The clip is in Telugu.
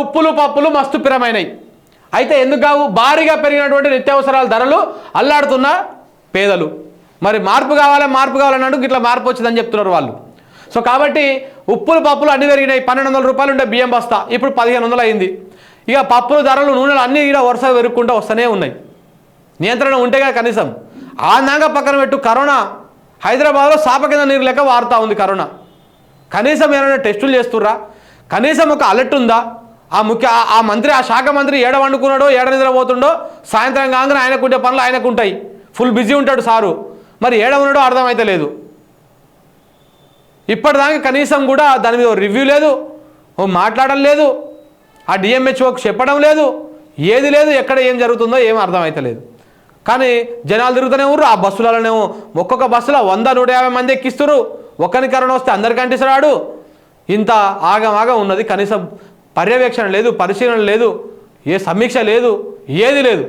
ఉప్పులు పప్పులు మస్తు పిరమైనవి అయితే ఎందుకు కావు? భారీగా పెరిగినటువంటి నిత్యావసరాల ధరలు అల్లాడుతున్న పేదలు. మరి మార్పు కావాలి? మార్పు కావాలన్నాడు ఇట్లా మార్పు వచ్చిందని చెప్తున్నారు వాళ్ళు. సో కాబట్టి ఉప్పులు పప్పులు అన్ని పెరిగినాయి. పన్నెండు వందల రూపాయలు ఉండే బియ్యం బస్తా. ఇప్పుడు పదిహేను వందలు అయింది. ఇక పప్పులు ధరలు నూనెలు అన్నీ ఇక్కడ వరుస పెరుక్కుంటూ వస్తూనే ఉన్నాయి. నియంత్రణ ఉంటేగా కనీసం. ఆందంగా పక్కన పెట్టు కరోనా. హైదరాబాద్లో సాప కింద నీరు లెక్క వారుతా ఉంది కరోనా. కనీసం ఏమైనా టెస్టులు చేస్తుర్రా? కనీసం ఒక అలర్ట్ ఉందా? ఆ ముఖ్య ఆ- మంత్రి ఆ శాఖ మంత్రి ఏడ వండుకున్నాడో ఏడ నిద్రపోతుండో సాయంత్రం కాగానే ఆయనకుంటే పనులు ఆయనకు ఉంటాయి ఫుల్ బిజీ ఉంటాడు సారు. మరి ఏడ ఉన్నాడో అర్థమైతే లేదు. ఇప్పటిదాకా కనీసం కూడా దాని మీద రివ్యూ లేదు ఓ మాట్లాడడం లేదు ఆ డిఎంహెచ్ఓకి చెప్పడం లేదు ఏది లేదు ఎక్కడ ఏం జరుగుతుందో ఏం అర్థమైతే లేదు. కానీ జనాలు తిరుగుతూనే ఉర్రు ఆ బస్సులలోనేమో ఒక్కొక్క బస్సులో వంద నూట యాభై మంది ఎక్కిస్తున్నారు ఒక్కని కరోనా వస్తే అందరికీ రాడు ఇంత ఆగమాగం ఉన్నది కనీసం పర్యవేక్షణ లేదు పరిశీలన లేదు ఏ సమీక్ష లేదు ఏది లేదు.